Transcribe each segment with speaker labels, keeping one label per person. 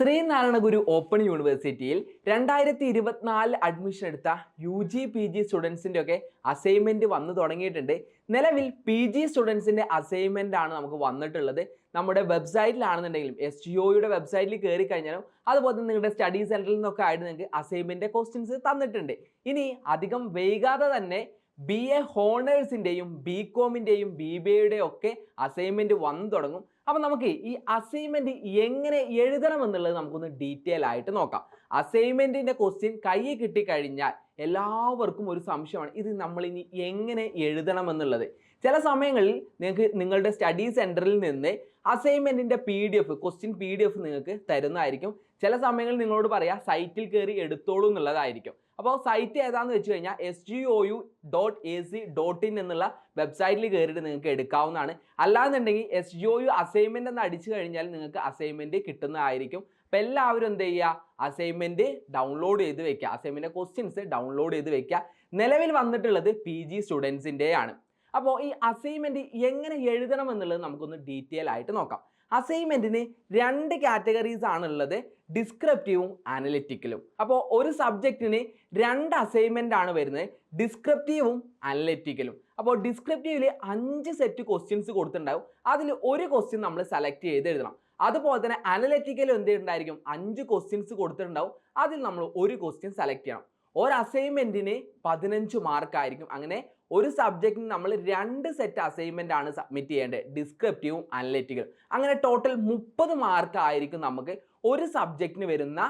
Speaker 1: Sreenarayana Guru open യൂണിവേഴ്സിറ്റിയിൽ രണ്ടായിരത്തി ഇരുപത്തിനാലിൽ അഡ്മിഷൻ എടുത്ത യു ജി പി ജി സ്റ്റുഡൻസിന്റെ ഒക്കെ അസൈൻമെന്റ് വന്നു തുടങ്ങിയിട്ടുണ്ട്. നിലവിൽ പി ജി സ്റ്റുഡൻസിന്റെ അസൈൻമെന്റ് ആണ് നമുക്ക് വന്നിട്ടുള്ളത്. നമ്മുടെ വെബ്സൈറ്റിലാണെന്നുണ്ടെങ്കിലും എസ് ജി ഒയുടെ വെബ്സൈറ്റിൽ കയറി കഴിഞ്ഞാലും അതുപോലെ തന്നെ നിങ്ങളുടെ സ്റ്റഡി സെന്ററിൽ നിന്നൊക്കെ ആയിട്ട് നിങ്ങൾക്ക് അസൈൻമെന്റ് ക്വസ്റ്റ്യൻസ് തന്നിട്ടുണ്ട്. ഇനി അധികം വൈകാതെ തന്നെ ബി എ ഹോണേഴ്സിന്റെയും ബി കോമിന്റെയും ബി ബി എയുടെയും ഒക്കെ അസൈൻമെന്റ് വന്നു തുടങ്ങും. അപ്പം നമുക്ക് ഈ അസൈൻമെന്റ് എങ്ങനെ എഴുതണം എന്നുള്ളത് നമുക്കൊന്ന് ഡീറ്റെയിൽ ആയിട്ട് നോക്കാം. അസൈൻമെന്റിന്റെ ക്വസ്റ്റ്യൻ കയ്യിൽ കിട്ടിക്കഴിഞ്ഞാൽ എല്ലാവർക്കും ഒരു സംശയമാണ് ഇത് നമ്മൾ ഇനി എങ്ങനെ എഴുതണം എന്നുള്ളത്? ചില സമയങ്ങളിൽ നിങ്ങൾക്ക് നിങ്ങളുടെ സ്റ്റഡി സെന്ററിൽ നിന്ന് അസൈൻമെന്റിന്റെ P D F question P D F നിങ്ങൾക്ക് തരുന്നതായിരിക്കും. ചില സമയങ്ങളിൽ നിങ്ങളോട് പറയാം സൈറ്റിൽ കയറി എടുത്തോളൂ എന്നുള്ളതായിരിക്കും. അപ്പോൾ സൈറ്റ് ഏതാണെന്ന് വെച്ച് കഴിഞ്ഞാൽ S G O U dot A C dot in എന്നുള്ള വെബ്സൈറ്റിൽ കയറിയിട്ട് നിങ്ങൾക്ക് എടുക്കാവുന്നതാണ്. അല്ലാന്നുണ്ടെങ്കിൽ S G O U assignment എന്ന് അടിച്ചു കഴിഞ്ഞാൽ നിങ്ങൾക്ക് അസൈൻമെന്റ് കിട്ടുന്നതായിരിക്കും. അപ്പോൾ എല്ലാവരും എന്ത് ചെയ്യുക? അസൈൻമെന്റ് ഡൗൺലോഡ് ചെയ്ത് വെക്കുക. അസൈൻമെന്റ് ക്വസ്റ്റ്യൻസ് ഡൗൺലോഡ് ചെയ്ത് വെക്കുക. നിലവിൽ വന്നിട്ടുള്ളത് പി ജി സ്റ്റുഡൻസിന്റെയാണ് അപ്പോൾ ഈ അസൈൻമെന്റ് എങ്ങനെ എഴുതണം എന്നുള്ളത് നമുക്കൊന്ന് ഡീറ്റെയിൽ ആയിട്ട് നോക്കാം. അസൈൻമെന്റിന് രണ്ട് കാറ്റഗറീസ് ആണുള്ളത്. ഡിസ്ക്രിപ്റ്റീവും അനലിറ്റിക്കലും. അപ്പോൾ ഒരു സബ്ജക്റ്റിന് രണ്ട് അസൈൻമെന്റ് ആണ് വരുന്നത്. ഡിസ്ക്രിപ്റ്റീവും അനലിറ്റിക്കലും. അപ്പോൾ ഡിസ്ക്രിപ്റ്റീവിൽ അഞ്ച് സെറ്റ് ക്വസ്റ്റ്യൻസ് കൊടുത്തിട്ടുണ്ടാവും. അതിൽ ഒരു ക്വസ്റ്റ്യൻ നമ്മൾ സെലക്ട് ചെയ്ത് എഴുതണം. അതുപോലെ തന്നെ അനലറ്റിക്കലും എന്ത് ഉണ്ടായിരിക്കും അഞ്ച് ക്വസ്റ്റ്യൻസ് കൊടുത്തിട്ടുണ്ടാവും. അതിൽ നമ്മൾ ഒരു ക്വസ്റ്റ്യൻ സെലക്ട് ചെയ്യണം. ഒരു അസൈൻമെന്റിന് പതിനഞ്ച് മാർക്കായിരിക്കും അങ്ങനെ ഒരു സബ്ജക്റ്റിന് നമ്മൾ രണ്ട് സെറ്റ് അസൈൻമെന്റ് ആണ് സബ്മിറ്റ് ചെയ്യേണ്ടത് ഡിസ്ക്രിപ്റ്റീവും അനലറ്റിക്കൽ അങ്ങനെ ടോട്ടൽ മുപ്പത് മാർക്ക് ആയിരിക്കും നമുക്ക് ഒരു സബ്ജക്റ്റിന് വരുന്ന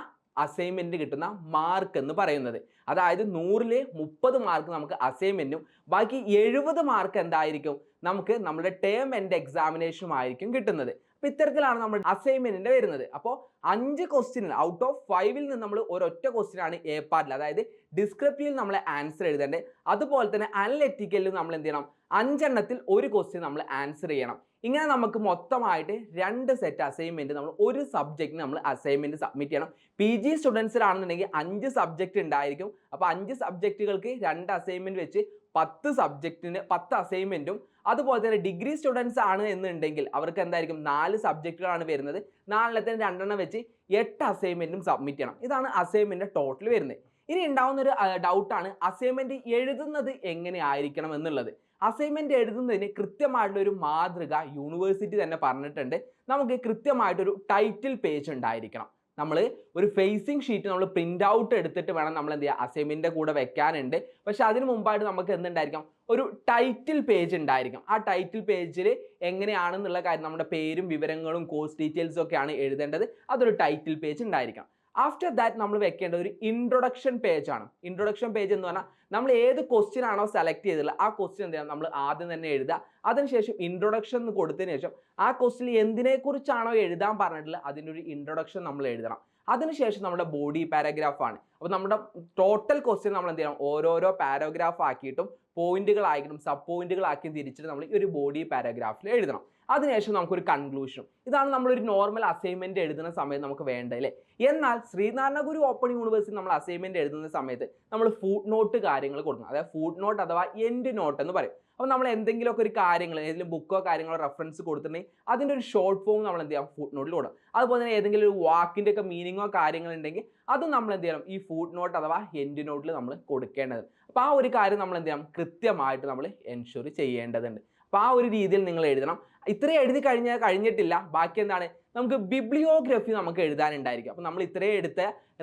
Speaker 1: അസൈൻമെന്റ് കിട്ടുന്ന മാർക്ക് എന്ന് പറയുന്നത്. അതായത് നൂറിൽ മുപ്പത് മാർക്ക് നമുക്ക് അസൈൻമെന്റും ബാക്കി എഴുപത് മാർക്ക് എന്തായിരിക്കും? നമുക്ക് നമ്മുടെ ടേം എൻഡ് എക്സാമിനേഷനും ആയിരിക്കും കിട്ടുന്നത്. അപ്പോൾ ഇത്തരത്തിലാണ് നമ്മൾ അസൈൻമെന്റിന്റെ വരുന്നത്. അപ്പോൾ അഞ്ച് ക്വസ്റ്റ്യനിൽ ഔട്ട് ഓഫ് ഫൈവിൽ നിന്ന് നമ്മൾ ഒരൊറ്റ ആണ് എ പാർട്ടിൽ അതായത് ഡിസ്ക്രിപ്റ്റീവിൽ നമ്മൾ ആൻസർ എഴുതേണ്ടത് അതുപോലെ തന്നെ അനലറ്റിക്കലിൽ നമ്മൾ എന്ത് ചെയ്യണം? അഞ്ചെണ്ണത്തിൽ ഒരു ക്വസ്റ്റ്യൻ നമ്മൾ ആൻസർ ചെയ്യണം. ഇങ്ങനെ നമുക്ക് മൊത്തമായിട്ട് രണ്ട് സെറ്റ് അസൈൻമെന്റ് നമ്മൾ ഒരു സബ്ജക്റ്റിന് നമ്മൾ അസൈൻമെന്റ് സബ്മിറ്റ് ചെയ്യണം. പി ജി സ്റ്റുഡൻസിലാണെന്നുണ്ടെങ്കിൽ അഞ്ച് സബ്ജക്റ്റ് ഉണ്ടായിരിക്കും. അപ്പോൾ അഞ്ച് സബ്ജക്റ്റുകൾക്ക് രണ്ട് അസൈൻമെന്റ് വെച്ച് പത്ത് സബ്ജക്റ്റിന് പത്ത് അസൈൻമെന്റും അതുപോലെ തന്നെ ഡിഗ്രി സ്റ്റുഡൻസ് ആണ് എന്നുണ്ടെങ്കിൽ അവർക്ക് എന്തായിരിക്കും? നാല് സബ്ജക്റ്റുകളാണ് വരുന്നത്. നാലെണ്ണത്തിന് രണ്ടെണ്ണം വെച്ച് എട്ട് അസൈൻമെന്റും സബ്മിറ്റ് ചെയ്യണം. ഇതാണ് അസൈൻമെന്റ് ടോട്ടൽ വരുന്നത്. ഇനി ഉണ്ടാവുന്ന ഒരു ഡൗട്ടാണ് അസൈൻമെന്റ് എഴുതുന്നത് എങ്ങനെ ആയിരിക്കണം എന്നുള്ളത്. അസൈൻമെന്റ് എഴുതുന്നതിന് കൃത്യമായിട്ടുള്ള ഒരു മാതൃക യൂണിവേഴ്സിറ്റി തന്നെ പറഞ്ഞിട്ടുണ്ട്. നമുക്ക് കൃത്യമായിട്ടൊരു ടൈറ്റിൽ പേജ് ഉണ്ടായിരിക്കണം. നമ്മൾ ഒരു ഫേസിങ് ഷീറ്റ് നമ്മൾ പ്രിന്റ് ഔട്ട് എടുത്തിട്ട് വേണം നമ്മൾ എന്ത് ചെയ്യുക അസൈൻമെന്റിന്റെ കൂടെ വെക്കാനുണ്ട്. പക്ഷേ അതിന് മുമ്പായിട്ട് നമുക്ക് എന്തുണ്ടായിരിക്കാം? ഒരു ടൈറ്റിൽ പേജ് ഉണ്ടായിരിക്കും. ആ ടൈറ്റിൽ പേജിൽ എങ്ങനെയാണെന്നുള്ള കാര്യം നമ്മുടെ പേരും വിവരങ്ങളും കോഴ്സ് ഡീറ്റെയിൽസും ഒക്കെയാണ് എഴുതേണ്ടത്. അതൊരു ടൈറ്റിൽ പേജ് ഉണ്ടായിരിക്കാം ആഫ്റ്റർ ദാറ്റ് നമ്മൾ വെക്കേണ്ട ഒരു ഇൻട്രൊഡക്ഷൻ പേജ് ആണ്. ഇൻട്രൊഡക്ഷൻ പേജ് എന്ന് പറഞ്ഞാൽ നമ്മൾ ഏത് ക്വസ്റ്റ്യൻ ആണോ സെലക്ട് ചെയ്തിട്ടുള്ളത് ആ ക്വസ്റ്റ്യൻ എന്ത് നമ്മൾ ആദ്യം തന്നെ എഴുതുക. അതിനുശേഷം ഇൻട്രൊഡക്ഷൻ കൊടുത്തതിന് ശേഷം ആ ക്വസ്റ്റിൽ എന്തിനെക്കുറിച്ചാണോ എഴുതാൻ പറഞ്ഞിട്ടുള്ളത് അതിന്റെ ഒരു ഇൻട്രൊഡക്ഷൻ നമ്മൾ എഴുതണം. അതിനുശേഷം നമ്മുടെ ബോഡി പാരഗ്രാഫാണ് അപ്പോൾ നമ്മുടെ ടോട്ടൽ ക്വസ്റ്റ്യൻ നമ്മൾ എന്ത് ചെയ്യണം? ഓരോരോ പാരഗ്രാഫ് ആക്കിയിട്ടും പോയിന്റുകളായിട്ടും സബ് പോയിന്റുകളാക്കിയും തിരിച്ചിട്ട് നമ്മൾ ഈ ഒരു ബോഡി പാരഗ്രാഫിൽ എഴുതണം. അതിനുശേഷം നമുക്കൊരു കൺക്ലൂഷനും ഇതാണ് നമ്മളൊരു നോർമൽ അസൈൻമെന്റ് എഴുതുന്ന സമയത്ത് നമുക്ക് വേണ്ടത് അല്ലേ? എന്നാൽ ശ്രീനാരായണ ഗുരു ഓപ്പൺ യൂണിവേഴ്സിറ്റി നമ്മൾ അസൈൻമെന്റ് എഴുതുന്ന സമയത്ത് നമ്മൾ ഫുഡ് നോട്ട് കാര്യങ്ങൾ കൊടുക്കണം. അതായത് ഫുഡ് നോട്ട് അഥവാ എൻഡ് നോട്ട് എന്ന് പറയും. അപ്പോൾ നമ്മൾ എന്തെങ്കിലുമൊക്കെ ഒരു കാര്യങ്ങൾ ഏതെങ്കിലും ബുക്കോ കാര്യങ്ങളോ റെഫറൻസ് കൊടുത്തിട്ടുണ്ടെങ്കിൽ അതിന്റെ ഒരു ഷോർട്ട് ഫോം നമ്മൾ എന്ത് ചെയ്യാം? ഫുഡ് നോട്ടിൽ കൊടുക്കും അതുപോലെ തന്നെ ഏതെങ്കിലും ഒരു വാക്കിന്റെ ഒക്കെ മീനിങ്ങോ കാര്യങ്ങളുണ്ടെങ്കിൽ അതും നമ്മൾ എന്ത് ചെയ്യണം? ഈ ഫുഡ് നോട്ട് അഥവാ എൻഡ് നോട്ടിൽ നമ്മൾ കൊടുക്കേണ്ടത്. അപ്പോൾ ആ ഒരു കാര്യം നമ്മൾ എന്ത് ചെയ്യണം? കൃത്യമായിട്ട് നമ്മൾ എൻഷുർ ചെയ്യേണ്ടതുണ്ട്. അപ്പോൾ ആ ഒരു രീതിയിൽ നിങ്ങൾ എഴുതണം. ഇത്രയും എഴുതി കഴിഞ്ഞാൽ കഴിഞ്ഞിട്ടില്ല. ബാക്കി എന്താണ്? നമുക്ക് ബിബ്ലിയോഗ്രഫി നമുക്ക് എഴുതാനുണ്ടായിരിക്കും. അപ്പോൾ നമ്മൾ ഇത്രയും എടുത്ത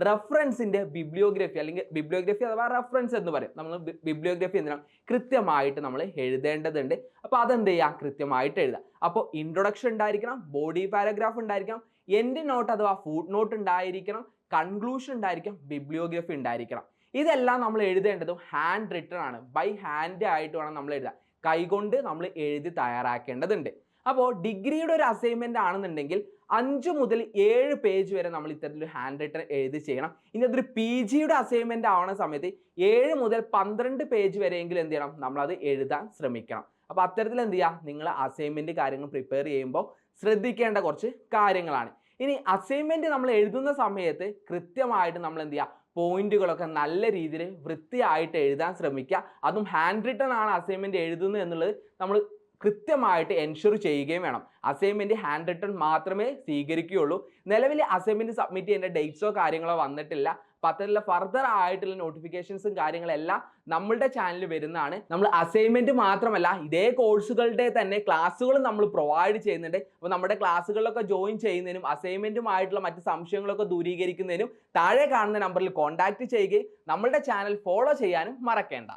Speaker 1: റെഫറൻസിന്റെ ബിബ്ലിയോഗ്രഫി അല്ലെങ്കിൽ ബിബ്ലിയോഗ്രഫി അഥവാ റെഫറൻസ് എന്ന് പറയും. നമ്മൾ ബിബ്ലിയോഗ്രഫി എന്തിനാണ്? കൃത്യമായിട്ട് നമ്മൾ എഴുതേണ്ടതുണ്ട്. അപ്പോൾ അതെന്ത് ചെയ്യുക? കൃത്യമായിട്ട് എഴുതുക. അപ്പോൾ ഇൻട്രൊഡക്ഷൻ ഉണ്ടായിരിക്കണം. ബോഡി പാരഗ്രാഫ് ഉണ്ടായിരിക്കണം. എൻഡ് നോട്ട് അഥവാ ഫുഡ് നോട്ട് ഉണ്ടായിരിക്കണം. കൺക്ലൂഷൻ ഉണ്ടായിരിക്കും ബിബ്ലിയോഗ്രഫി ഉണ്ടായിരിക്കണം. ഇതെല്ലാം നമ്മൾ എഴുതേണ്ടതും ഹാൻഡ് റിട്ടൺ ആണ്. ബൈ ഹാൻഡ് ആയിട്ട് വേണം നമ്മൾ എഴുതാൻ. കൈകൊണ്ട് നമ്മൾ എഴുതി തയ്യാറാക്കേണ്ടതുണ്ട്. അപ്പോൾ ഡിഗ്രിയുടെ ഒരു അസൈൻമെന്റ് ആണെന്നുണ്ടെങ്കിൽ അഞ്ച് മുതൽ ഏഴ് പേജ് വരെ നമ്മൾ ഇത്തരത്തിൽ ഹാൻഡ് റൈറ്റർ എഴുതി ചെയ്യണം. ഇനി അതൊരു പി ജിയുടെ അസൈൻമെന്റ് ആവുന്ന സമയത്ത് ഏഴ് മുതൽ പന്ത്രണ്ട് പേജ് വരെയെങ്കിലും എന്ത് ചെയ്യണം? നമ്മളത് എഴുതാൻ ശ്രമിക്കണം. അപ്പോൾ അത്തരത്തിൽ എന്ത് ചെയ്യുക? നിങ്ങൾ അസൈൻമെന്റ് കാര്യങ്ങൾ പ്രിപ്പയർ ചെയ്യുമ്പോൾ ശ്രദ്ധിക്കേണ്ട കുറച്ച് കാര്യങ്ങളാണ്. ഇനി അസൈൻമെന്റ് നമ്മൾ എഴുതുന്ന സമയത്ത് കൃത്യമായിട്ട് നമ്മൾ എന്ത് ചെയ്യുക? പോയിന്റുകളൊക്കെ നല്ല രീതിയിൽ വൃത്തിയായിട്ട് എഴുതാൻ ശ്രമിക്കുക. അതും ഹാൻഡ് റിട്ടൺ ആണ് അസൈൻമെന്റ് എഴുതുന്നത് എന്നുള്ളത് നമ്മൾ കൃത്യമായിട്ട് എൻഷുർ ചെയ്യുകയും വേണം. അസൈൻമെന്റ് ഹാൻഡ് റിട്ടൺ മാത്രമേ സ്വീകരിക്കുകയുള്ളൂ. നിലവിൽ അസൈൻമെന്റ് സബ്മിറ്റ് ചെയ്യേണ്ട ഡേറ്റ്സോ കാര്യങ്ങളോ വന്നിട്ടില്ല. അപ്പോൾ ഫർദർ ആയിട്ടുള്ള നോട്ടിഫിക്കേഷൻസും കാര്യങ്ങളെല്ലാം നമ്മളുടെ ചാനലിൽ വരുന്നതാണ്. നമ്മൾ അസൈൻമെന്റ് മാത്രമല്ല ഇതേ കോഴ്സുകളുടെ തന്നെ ക്ലാസ്സുകളും നമ്മൾ പ്രൊവൈഡ് ചെയ്യുന്നുണ്ട്. അപ്പോൾ നമ്മുടെ ക്ലാസ്സുകളിലൊക്കെ ജോയിൻ ചെയ്യുന്നതിനും അസൈൻമെന്റുമായിട്ടുള്ള മറ്റ് സംശയങ്ങളൊക്കെ ദൂരീകരിക്കുന്നതിനും താഴെ കാണുന്ന നമ്പറിൽ കോൺടാക്ട് ചെയ്യുകയും നമ്മളുടെ ചാനൽ ഫോളോ ചെയ്യാനും മറക്കേണ്ട.